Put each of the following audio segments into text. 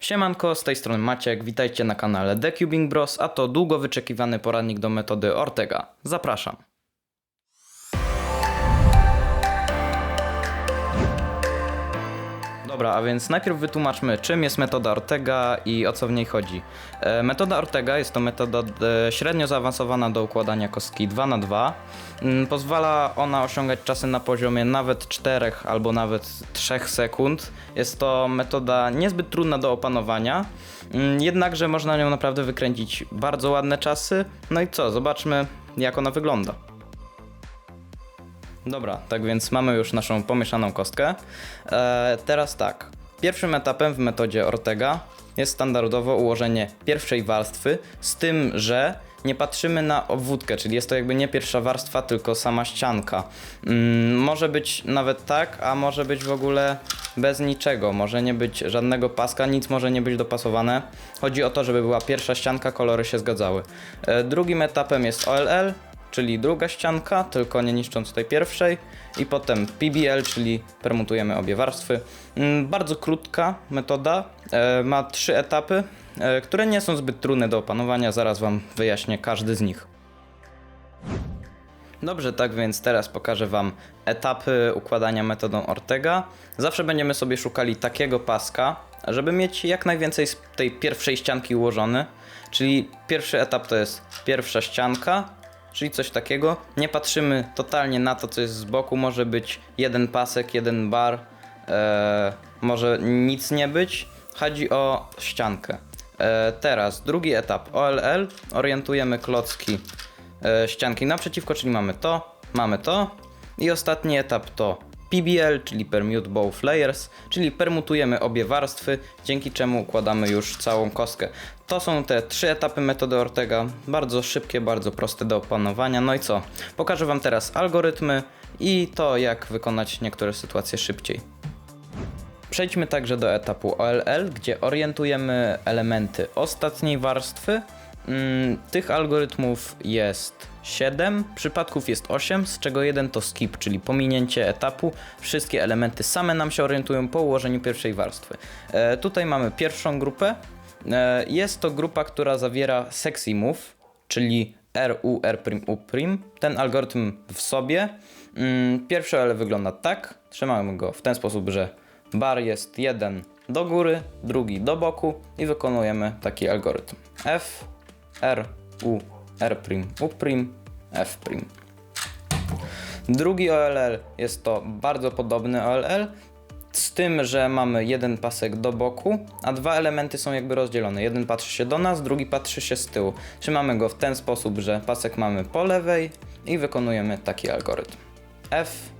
Siemanko, z tej strony Maciek, witajcie na kanale The Cubing Bros, a to długo wyczekiwany poradnik do metody Ortega. Zapraszam. Dobra, a więc najpierw wytłumaczmy, czym jest metoda Ortega i o co w niej chodzi. E, metoda Ortega jest to metoda e, średnio zaawansowana do układania kostki 2 na 2 Mm, Pozwala ona osiągać czasy na poziomie nawet 4 albo nawet 3 sekund. Jest to metoda niezbyt trudna do opanowania, mm, jednakże można nią naprawdę wykręcić bardzo ładne czasy. No i co, zobaczmy jak ona wygląda. Dobra, tak więc mamy już naszą pomieszaną kostkę. E, teraz tak. Pierwszym etapem w metodzie Ortega jest standardowo ułożenie pierwszej warstwy, z tym, że nie patrzymy na obwódkę, czyli jest to jakby nie pierwsza warstwa, tylko sama ścianka. Mm, może być nawet tak, a może być w ogóle bez niczego. Może nie być żadnego paska, nic może nie być dopasowane. Chodzi o to, żeby była pierwsza ścianka, kolory się zgadzały. E, drugim etapem jest OLL, czyli druga ścianka, tylko nie niszcząc tej pierwszej. I potem PBL, czyli permutujemy obie warstwy. Mm, Bardzo krótka metoda, e, ma trzy etapy, e, które nie są zbyt trudne do opanowania. Zaraz Wam wyjaśnię każdy z nich. Dobrze, tak więc teraz pokażę Wam etapy układania metodą Ortega. Zawsze będziemy sobie szukali takiego paska, żeby mieć jak najwięcej z tej pierwszej ścianki ułożony. Czyli pierwszy etap to jest pierwsza ścianka, czyli coś takiego. Nie patrzymy totalnie na to, co jest z boku. Może być jeden pasek, jeden bar, e, może nic nie być. Chodzi o ściankę. E, teraz drugi etap OLL. Orientujemy klocki e, ścianki naprzeciwko, czyli mamy to, mamy to. I ostatni etap to PBL, czyli Permute Both Layers, czyli permutujemy obie warstwy, dzięki czemu układamy już całą kostkę. To są te trzy etapy metody Ortega, bardzo szybkie, bardzo proste do opanowania. No i co? Pokażę Wam teraz algorytmy i to, jak wykonać niektóre sytuacje szybciej. Przejdźmy także do etapu OLL, gdzie orientujemy elementy ostatniej warstwy. Mm, Tych algorytmów jest 7, przypadków jest 8, z czego jeden to skip, czyli pominięcie etapu. Wszystkie elementy same nam się orientują po ułożeniu pierwszej warstwy. E, tutaj mamy pierwszą grupę. E, jest to grupa, która zawiera sexy move, czyli R, U, R', U'. Ten algorytm w sobie. Mm, Pierwszy L wygląda tak. Trzymamy go w ten sposób, że bar jest jeden do góry, drugi do boku i wykonujemy taki algorytm. F, R, U, R', U', F'. Drugi OLL jest to bardzo podobny OLL, z tym, że mamy jeden pasek do boku, a dwa elementy są jakby rozdzielone. Jeden patrzy się do nas, drugi patrzy się z tyłu. Trzymamy go w ten sposób, że pasek mamy po lewej i wykonujemy taki algorytm. F,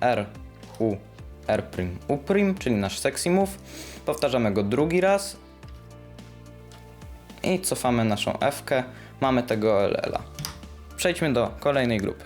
R, U, R', U', czyli nasz sexy move. Powtarzamy go drugi raz i cofamy naszą F, mamy tego OLL-a. Przejdźmy do kolejnej grupy.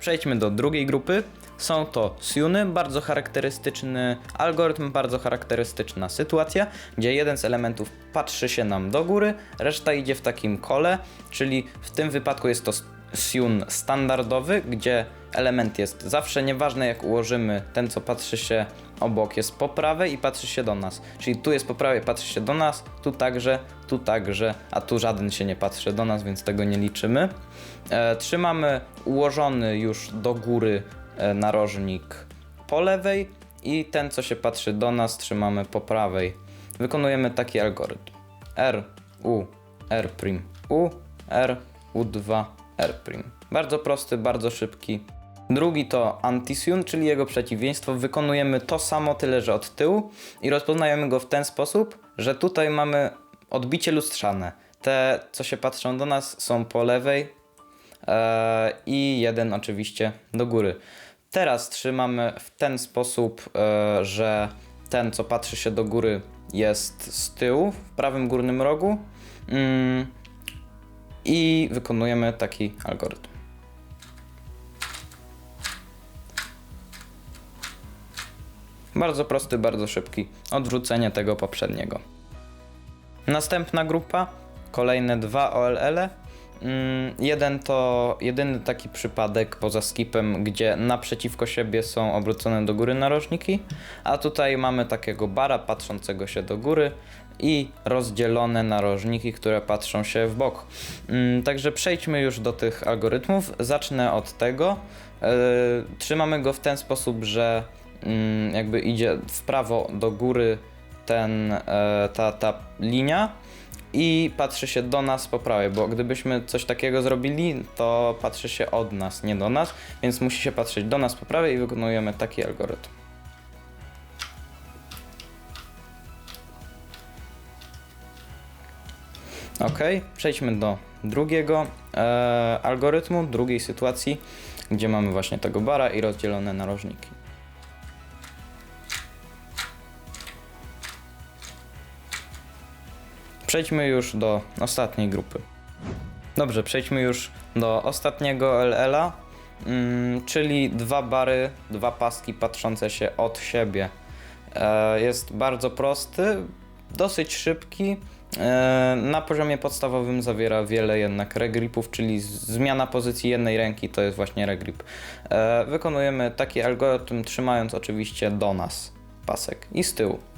Przejdźmy do drugiej grupy. Są to Siuny, bardzo charakterystyczny algorytm, bardzo charakterystyczna sytuacja, gdzie jeden z elementów patrzy się nam do góry, reszta idzie w takim kole, czyli w tym wypadku jest to Siun standardowy, gdzie element jest zawsze, nieważne jak ułożymy, ten co patrzy się obok jest po prawej i patrzy się do nas. Czyli tu jest po prawej, patrzy się do nas, tu także, tu także, a tu żaden się nie patrzy do nas, więc tego nie liczymy. E, trzymamy ułożony już do góry e, narożnik po lewej i ten co się patrzy do nas trzymamy po prawej. Wykonujemy taki algorytm. R, U, R', U, R, U2, R'. Bardzo prosty, bardzo szybki. Drugi to antisiun, czyli jego przeciwieństwo. Wykonujemy to samo, tyle że od tyłu i rozpoznajemy go w ten sposób, że tutaj mamy odbicie lustrzane. Te, co się patrzą do nas, są po lewej e, i jeden oczywiście do góry. Teraz trzymamy w ten sposób, e, że ten, co patrzy się do góry, jest z tyłu, w prawym górnym rogu. Mm, I wykonujemy taki algorytm. Bardzo prosty, bardzo szybki. Odwrócenie tego poprzedniego. Następna grupa, kolejne dwa OLL. mm, jeden to jedyny taki przypadek poza skipem, gdzie naprzeciwko siebie są obrócone do góry narożniki, a tutaj mamy takiego bara patrzącego się do góry i rozdzielone narożniki, które patrzą się w bok. Mm, Także przejdźmy już do tych algorytmów. Zacznę od tego. Yy, Trzymamy go w ten sposób, że jakby idzie w prawo do góry ten, e, ta, ta linia i patrzy się do nas po prawej, bo gdybyśmy coś takiego zrobili, to patrzy się od nas, nie do nas, więc musi się patrzeć do nas po prawej i wykonujemy taki algorytm. Ok, przejdźmy do drugiego e, algorytmu, drugiej sytuacji, gdzie mamy właśnie tego bara i rozdzielone narożniki. Przejdźmy już do ostatniej grupy. Dobrze, przejdźmy już do ostatniego LL-a, mm, czyli dwa bary, dwa paski patrzące się od siebie. E, jest bardzo prosty, dosyć szybki. E, na poziomie podstawowym zawiera wiele jednak regripów, czyli zmiana pozycji jednej ręki to jest właśnie regrip. E, wykonujemy taki algorytm trzymając oczywiście do nas pasek i z tyłu.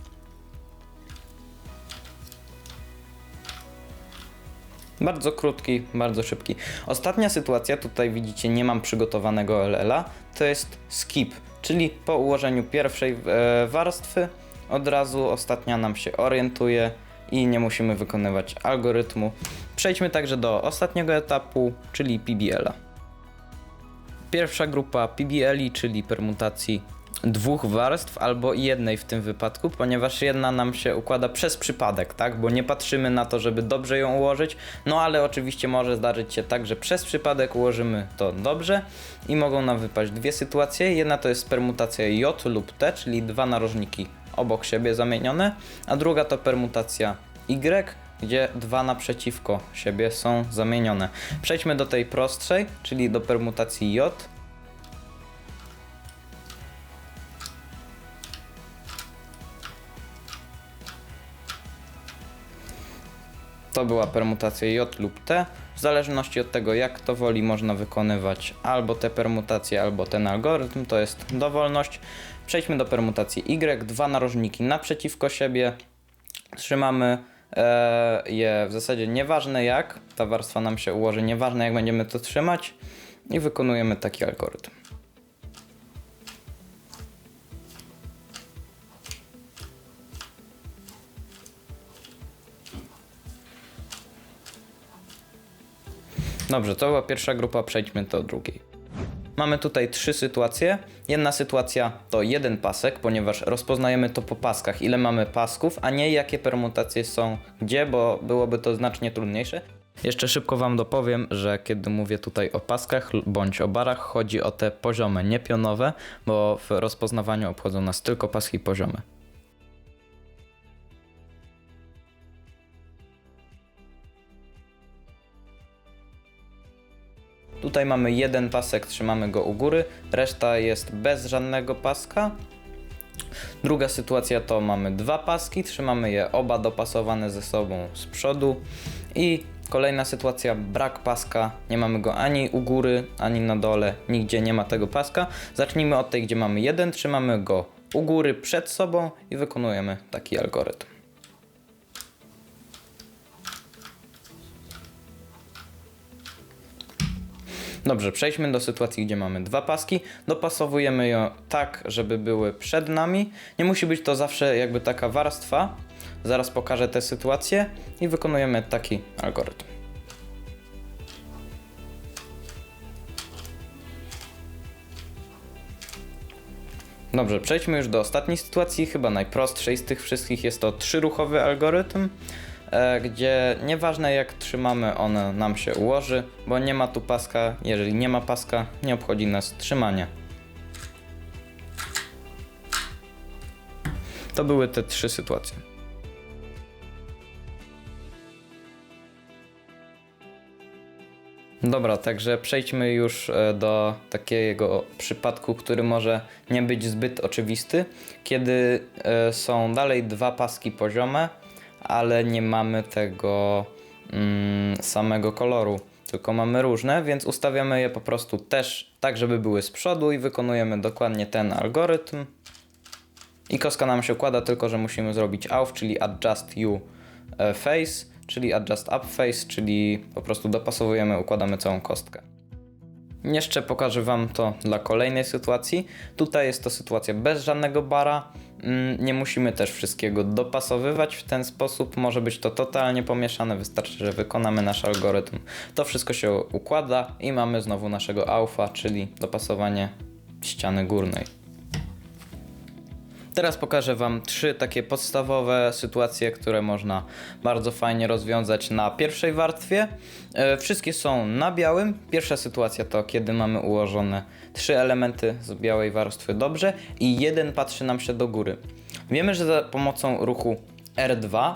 Bardzo krótki, bardzo szybki. Ostatnia sytuacja, tutaj widzicie, nie mam przygotowanego LL-a, to jest skip, czyli po ułożeniu pierwszej e, warstwy od razu ostatnia nam się orientuje i nie musimy wykonywać algorytmu. Przejdźmy także do ostatniego etapu, czyli PBL-a. Pierwsza grupa PBL, czyli permutacji dwóch warstw albo jednej w tym wypadku, ponieważ jedna nam się układa przez przypadek, tak? Bo nie patrzymy na to, żeby dobrze ją ułożyć, no ale oczywiście może zdarzyć się tak, że przez przypadek ułożymy to dobrze i mogą nam wypaść dwie sytuacje. Jedna to jest permutacja J lub T, czyli dwa narożniki obok siebie zamienione, a druga to permutacja Y, gdzie dwa naprzeciwko siebie są zamienione. Przejdźmy do tej prostszej, czyli do permutacji J. To była permutacja J lub T. W zależności od tego, jak to woli, można wykonywać albo te permutacje, albo ten algorytm. To jest dowolność. Przejdźmy do permutacji Y. Dwa narożniki naprzeciwko siebie. Trzymamy e, je w zasadzie nieważne jak ta warstwa nam się ułoży, nieważne jak będziemy to trzymać i wykonujemy taki algorytm. Dobrze, to była pierwsza grupa, przejdźmy do drugiej. Mamy tutaj trzy sytuacje. Jedna sytuacja to jeden pasek, ponieważ rozpoznajemy to po paskach, ile mamy pasków, a nie jakie permutacje są gdzie, bo byłoby to znacznie trudniejsze. Jeszcze szybko Wam dopowiem, że kiedy mówię tutaj o paskach bądź o barach, chodzi o te poziome, nie pionowe, bo w rozpoznawaniu obchodzą nas tylko paski poziome. Tutaj mamy jeden pasek, trzymamy go u góry, reszta jest bez żadnego paska. Druga sytuacja to mamy dwa paski, trzymamy je oba dopasowane ze sobą z przodu. I kolejna sytuacja, brak paska, nie mamy go ani u góry, ani na dole, nigdzie nie ma tego paska. Zacznijmy od tej, gdzie mamy jeden, trzymamy go u góry przed sobą i wykonujemy taki algorytm. Dobrze, przejdźmy do sytuacji, gdzie mamy dwa paski. Dopasowujemy je tak, żeby były przed nami. Nie musi być to zawsze jakby taka warstwa. Zaraz pokażę tę sytuację i wykonujemy taki algorytm. Dobrze, przejdźmy już do ostatniej sytuacji, chyba najprostszej z tych wszystkich. Jest to trzyruchowy algorytm, gdzie nieważne jak trzymamy, on nam się ułoży, bo nie ma tu paska. Jeżeli nie ma paska, nie obchodzi nas trzymanie. To były te trzy sytuacje. Dobra, także przejdźmy już e, do takiego przypadku, który może nie być zbyt oczywisty, kiedy e, są dalej dwa paski poziome, ale nie mamy tego mm, samego koloru. tylko mamy różne, więc ustawiamy je po prostu też tak, żeby były z przodu i wykonujemy dokładnie ten algorytm. I kostka nam się układa, tylko że musimy zrobić AUF, czyli Adjust U e, Face, czyli Adjust Up Face, czyli po prostu dopasowujemy, układamy całą kostkę. Jeszcze pokażę Wam to dla kolejnej sytuacji. Tutaj jest to sytuacja bez żadnego bara. Mm, Nie musimy też wszystkiego dopasowywać w ten sposób. Może być to totalnie pomieszane. Wystarczy, że wykonamy nasz algorytm. To wszystko się układa i mamy znowu naszego alfa, czyli dopasowanie ściany górnej. Teraz pokażę Wam trzy takie podstawowe sytuacje, które można bardzo fajnie rozwiązać na pierwszej warstwie. E, Wszystkie są na białym. Pierwsza sytuacja to kiedy mamy ułożone trzy elementy z białej warstwy dobrze i jeden patrzy nam się do góry. Wiemy, że za pomocą ruchu R2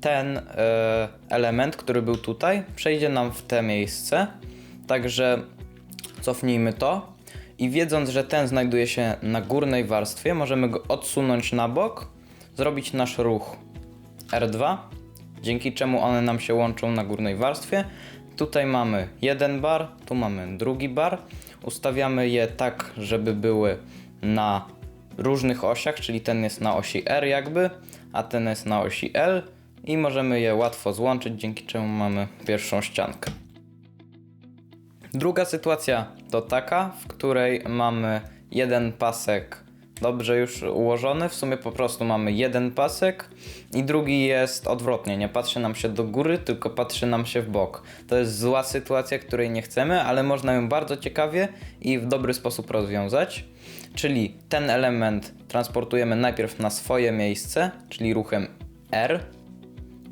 ten e, element, który był tutaj, przejdzie nam w te miejsce. Także cofnijmy to. I wiedząc, że ten znajduje się na górnej warstwie, możemy go odsunąć na bok, zrobić nasz ruch R2, dzięki czemu one nam się łączą na górnej warstwie. Tutaj mamy jeden bar, tu mamy drugi bar. Ustawiamy je tak, żeby były na różnych osiach, czyli ten jest na osi R jakby, a ten jest na osi L i możemy je łatwo złączyć, dzięki czemu mamy pierwszą ściankę. Druga sytuacja to taka, w której mamy jeden pasek dobrze już ułożony, w sumie po prostu mamy jeden pasek i drugi jest odwrotnie, nie patrzy nam się do góry, tylko patrzy nam się w bok. To jest zła sytuacja, której nie chcemy, ale można ją bardzo ciekawie i w dobry sposób rozwiązać. Czyli ten element transportujemy najpierw na swoje miejsce, czyli ruchem R,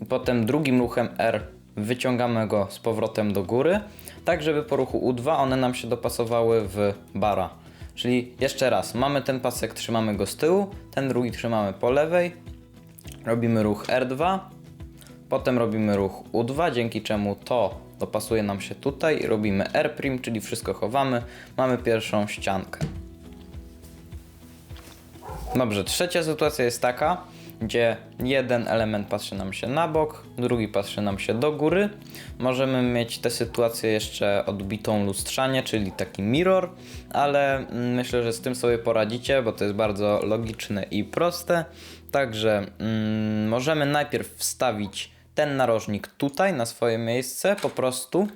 potem drugim ruchem R wyciągamy go z powrotem do góry, tak żeby po ruchu U2 one nam się dopasowały w bara. Czyli jeszcze raz, mamy ten pasek, trzymamy go z tyłu, ten drugi trzymamy po lewej, robimy ruch R2, potem robimy ruch U2, dzięki czemu to dopasuje nam się tutaj i robimy R', czyli wszystko chowamy, mamy pierwszą ściankę. Dobrze, trzecia sytuacja jest taka, gdzie jeden element patrzy nam się na bok, drugi patrzy nam się do góry. Możemy mieć tę sytuację jeszcze odbitą lustrzanie, czyli taki mirror, ale mm, myślę, że z tym sobie poradzicie, bo to jest bardzo logiczne i proste. Także mm, możemy najpierw wstawić ten narożnik tutaj na swoje miejsce, po prostu.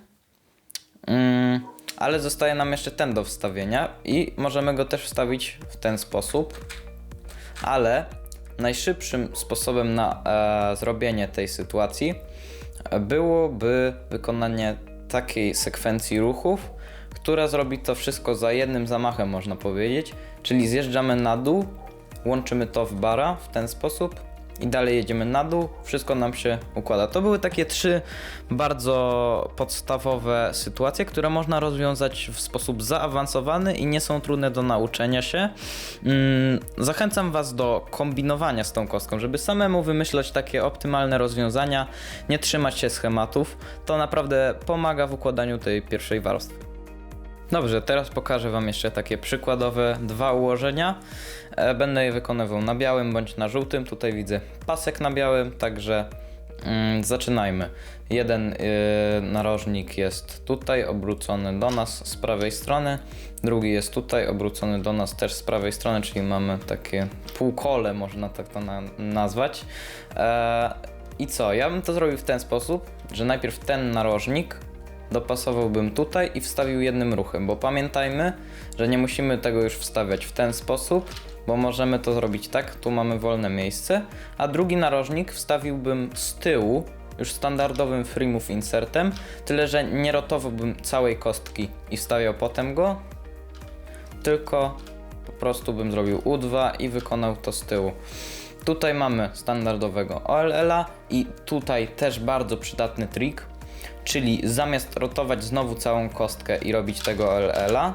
Mm, ale zostaje nam jeszcze ten do wstawienia i możemy go też wstawić w ten sposób. Ale najszybszym sposobem na e, zrobienie tej sytuacji byłoby wykonanie takiej sekwencji ruchów, która zrobi to wszystko za jednym zamachem, można powiedzieć. Czyli zjeżdżamy na dół, łączymy to w bara w ten sposób i dalej jedziemy na dół, wszystko nam się układa. To były takie trzy bardzo podstawowe sytuacje, które można rozwiązać w sposób zaawansowany i nie są trudne do nauczenia się. Mm, Zachęcam Was do kombinowania z tą kostką, żeby samemu wymyślać takie optymalne rozwiązania, nie trzymać się schematów. To naprawdę pomaga w układaniu tej pierwszej warstwy. Dobrze, teraz pokażę Wam jeszcze takie przykładowe dwa ułożenia. E, Będę je wykonywał na białym bądź na żółtym. Tutaj widzę pasek na białym, także mm, zaczynajmy. Jeden y, narożnik jest tutaj obrócony do nas z prawej strony, drugi jest tutaj obrócony do nas też z prawej strony, czyli mamy takie półkole, można tak to na, nazwać. E, I co? Ja bym to zrobił w ten sposób, że najpierw ten narożnik dopasowałbym tutaj i wstawił jednym ruchem, bo pamiętajmy, że nie musimy tego już wstawiać w ten sposób, bo możemy to zrobić tak, tu mamy wolne miejsce, a drugi narożnik wstawiłbym z tyłu, już standardowym free move insertem, tyle że nie rotowałbym całej kostki i wstawiał potem go, tylko po prostu bym zrobił U2 i wykonał to z tyłu. Tutaj mamy standardowego OLL-a i tutaj też bardzo przydatny trik, czyli zamiast rotować znowu całą kostkę i robić tego OLL-a,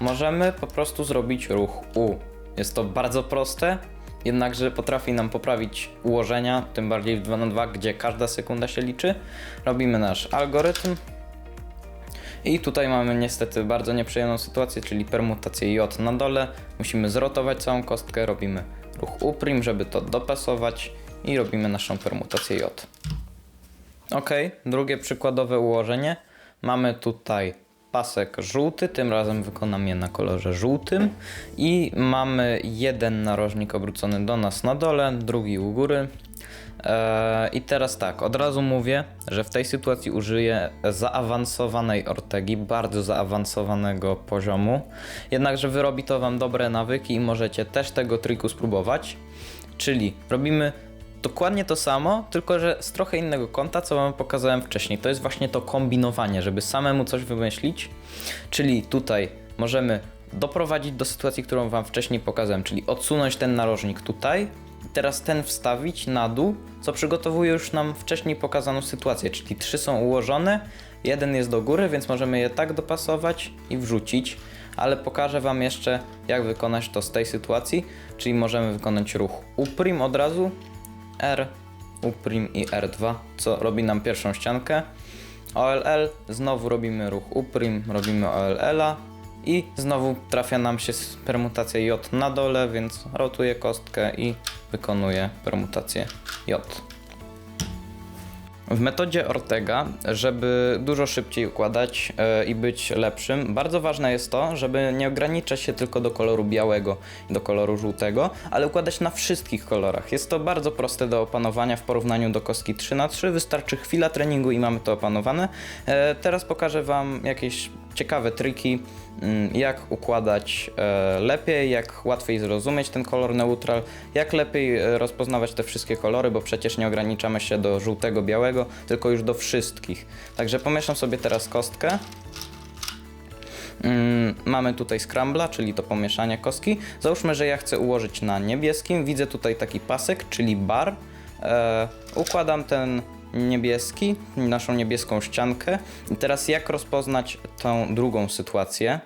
możemy po prostu zrobić ruch U. Jest to bardzo proste, jednakże potrafi nam poprawić ułożenia, tym bardziej w 2 na 2 gdzie każda sekunda się liczy. Robimy nasz algorytm. I tutaj mamy niestety bardzo nieprzyjemną sytuację, czyli permutację J na dole. Musimy zrotować całą kostkę, robimy ruch U', żeby to dopasować i robimy naszą permutację J. Ok, drugie przykładowe ułożenie. Mamy tutaj pasek żółty, tym razem wykonam je na kolorze żółtym i mamy jeden narożnik obrócony do nas na dole, drugi u góry. Eee, I teraz tak, od razu mówię, że w tej sytuacji użyję zaawansowanej ortegi, bardzo zaawansowanego poziomu. Jednakże wyrobi to Wam dobre nawyki i możecie też tego triku spróbować. Czyli robimy dokładnie to samo, tylko że z trochę innego kąta, co Wam pokazałem wcześniej. To jest właśnie to kombinowanie, żeby samemu coś wymyślić. Czyli tutaj możemy doprowadzić do sytuacji, którą Wam wcześniej pokazałem, czyli odsunąć ten narożnik tutaj, teraz ten wstawić na dół, co przygotowuje już nam wcześniej pokazaną sytuację, czyli trzy są ułożone, jeden jest do góry, więc możemy je tak dopasować i wrzucić, ale pokażę Wam jeszcze, jak wykonać to z tej sytuacji, czyli możemy wykonać ruch uprim od razu, R, uprim i R2, co robi nam pierwszą ściankę. OLL, znowu robimy ruch uprim, robimy OLL-a i znowu trafia nam się permutacja J na dole, więc rotuję kostkę i wykonuję permutację J. W metodzie Ortega, żeby dużo szybciej układać e, i być lepszym, bardzo ważne jest to, żeby nie ograniczać się tylko do koloru białego i do koloru żółtego, ale układać na wszystkich kolorach. Jest to bardzo proste do opanowania w porównaniu do kostki 3x3. Wystarczy chwila treningu i mamy to opanowane. E, teraz pokażę Wam jakieś ciekawe triki, mm, jak układać e, lepiej, jak łatwiej zrozumieć ten kolor neutral, jak lepiej e, rozpoznawać te wszystkie kolory, bo przecież nie ograniczamy się do żółtego, białego, tylko już do wszystkich. Także pomieszam sobie teraz kostkę. Mm, mamy tutaj scrambla, czyli to pomieszanie kostki. Załóżmy, że ja chcę ułożyć na niebieskim. Widzę tutaj taki pasek, czyli bar. E, układam ten niebieski, naszą niebieską ściankę. I teraz jak rozpoznać tą drugą sytuację?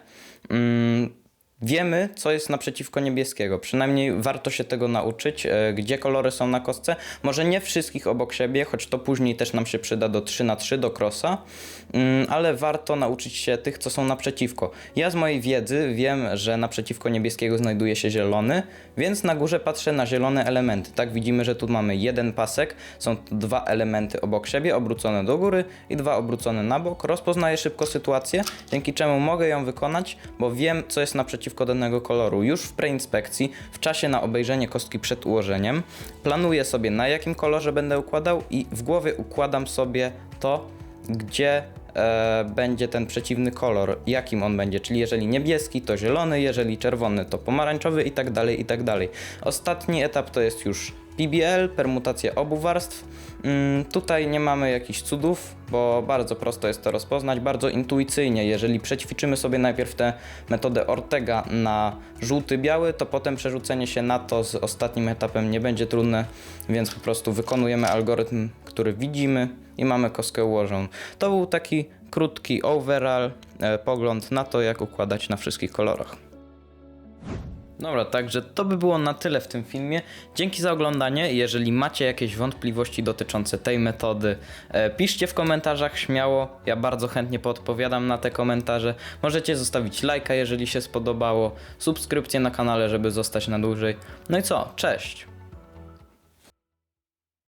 Wiemy, co jest naprzeciwko niebieskiego. Przynajmniej warto się tego nauczyć, e, gdzie kolory są na kostce. Może nie wszystkich obok siebie, choć to później też nam się przyda do 3 na 3 do crossa, mm, ale warto nauczyć się tych, co są naprzeciwko. Ja z mojej wiedzy wiem, że naprzeciwko niebieskiego znajduje się zielony, więc na górze patrzę na zielone elementy. Tak widzimy, że tu mamy jeden pasek, są dwa elementy obok siebie, obrócone do góry i dwa obrócone na bok. Rozpoznaję szybko sytuację, dzięki czemu mogę ją wykonać, bo wiem, co jest naprzeciwko danego koloru. Już w preinspekcji, w czasie na obejrzenie kostki przed ułożeniem, planuję sobie na jakim kolorze będę układał i w głowie układam sobie to, gdzie e, będzie ten przeciwny kolor, jakim on będzie, czyli jeżeli niebieski to zielony, jeżeli czerwony to pomarańczowy i tak dalej, i tak dalej. Ostatni etap to jest już PBL, permutacja obu warstw. Mm, tutaj nie mamy jakichś cudów, bo bardzo prosto jest to rozpoznać, bardzo intuicyjnie. Jeżeli przećwiczymy sobie najpierw tę metodę Ortega na żółty, biały, to potem przerzucenie się na to z ostatnim etapem nie będzie trudne, więc po prostu wykonujemy algorytm, który widzimy i mamy kostkę ułożoną. To był taki krótki overall, e, pogląd na to, jak układać na wszystkich kolorach. Dobra, także to by było na tyle w tym filmie. Dzięki za oglądanie. Jeżeli macie jakieś wątpliwości dotyczące tej metody, e, piszcie w komentarzach śmiało. Ja bardzo chętnie podpowiadam na te komentarze. Możecie zostawić lajka, jeżeli się spodobało, subskrypcję na kanale, żeby zostać na dłużej. No i co? Cześć!